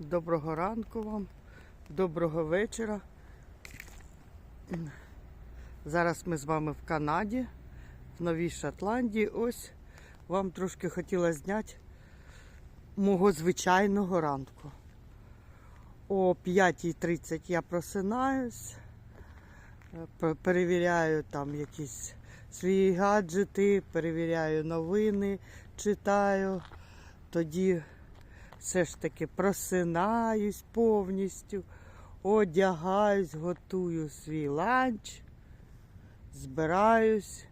Доброго ранку вам, доброго вечора. Зараз ми з вами в Канаді, в Новій Шотландії. Ось вам трошки хотіла зняти мого звичайного ранку. О 5.30 я просинаюсь, е, перевіряю там якісь свої гаджети, перевіряю новини, читаю. Тоді все ж таки просинаюсь повністю, одягаюсь, готую свій ланч, збираюсь,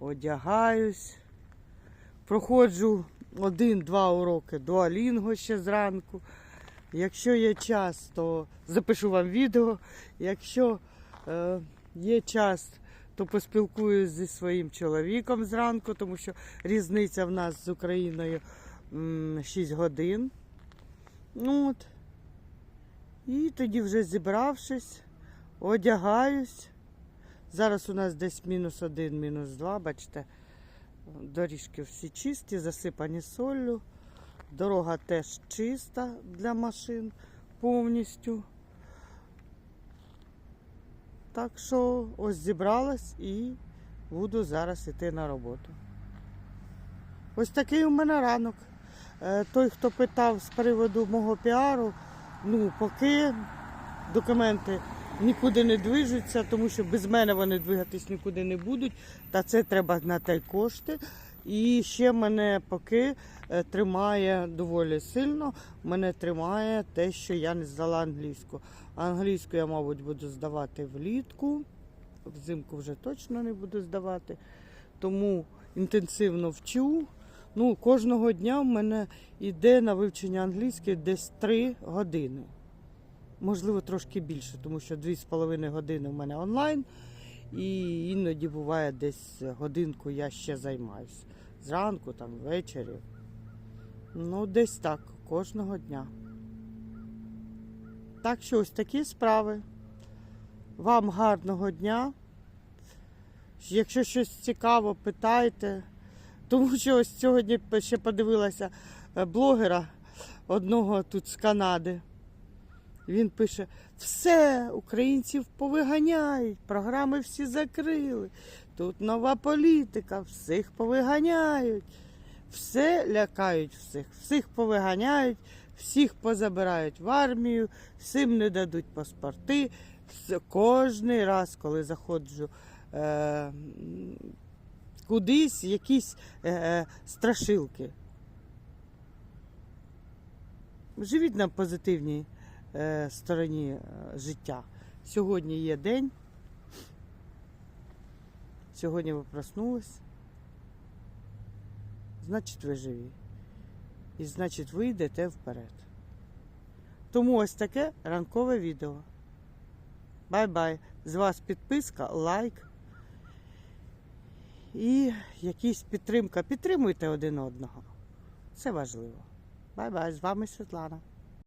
одягаюсь, проходжу один-два уроки до Алінго ще зранку. Якщо є час, то запишу вам відео. Якщо е, є час, то поспілкуюсь зі своїм чоловіком зранку, тому що різниця в нас з Україною 6 годин. Ну от. І тоді вже зібравшись, одягаюсь. Зараз у нас десь мінус один, мінус два, бачите, доріжки всі чисті, засипані солью. Дорога теж чиста для машин повністю. Так що ось зібралась і буду зараз йти на роботу. Ось такий у мене ранок. Е, Той, хто питав з приводу мого піару, ну поки документи нікуди не движуться, тому що без мене вони двигатись нікуди не будуть. Та це треба на те кошти. І ще мене поки е, тримає доволі сильно. Мене тримає те, що я не здала англійську. Англійську я, мабуть, буду здавати влітку. Взимку вже точно не буду здавати. Тому інтенсивно вчу. Ну, кожного дня в мене йде на вивчення англійської десь 3 години. Можливо, трошки більше, тому що 2,5 години в мене онлайн, і іноді буває десь годинку я ще займаюся. Зранку, там, ввечері. Ну, десь так, кожного дня. Так що ось такі справи. Вам гарного дня. Якщо щось цікаво, питайте. Тому що ось сьогодні ще подивилася е, блогера одного тут з Канади. Він пише: все, українців повиганяють, програми всі закрили. Тут нова політика, всіх повиганяють, все лякають всіх, всіх повиганяють, всіх позабирають в армію, всім не дадуть паспорти. Кожний раз, коли заходжу е, кудись, якісь е, е, страшилки. Живіть на позитивній е, стороні е, життя. Сьогодні є день. Сьогодні ви проснулись. Значить, ви живі. І значить, ви йдете вперед. Тому ось таке ранкове відео. Бай-бай. З вас підписка, лайк і якісь підтримка. Підтримуйте один одного. Це важливо. Бай-бай. З вами Світлана.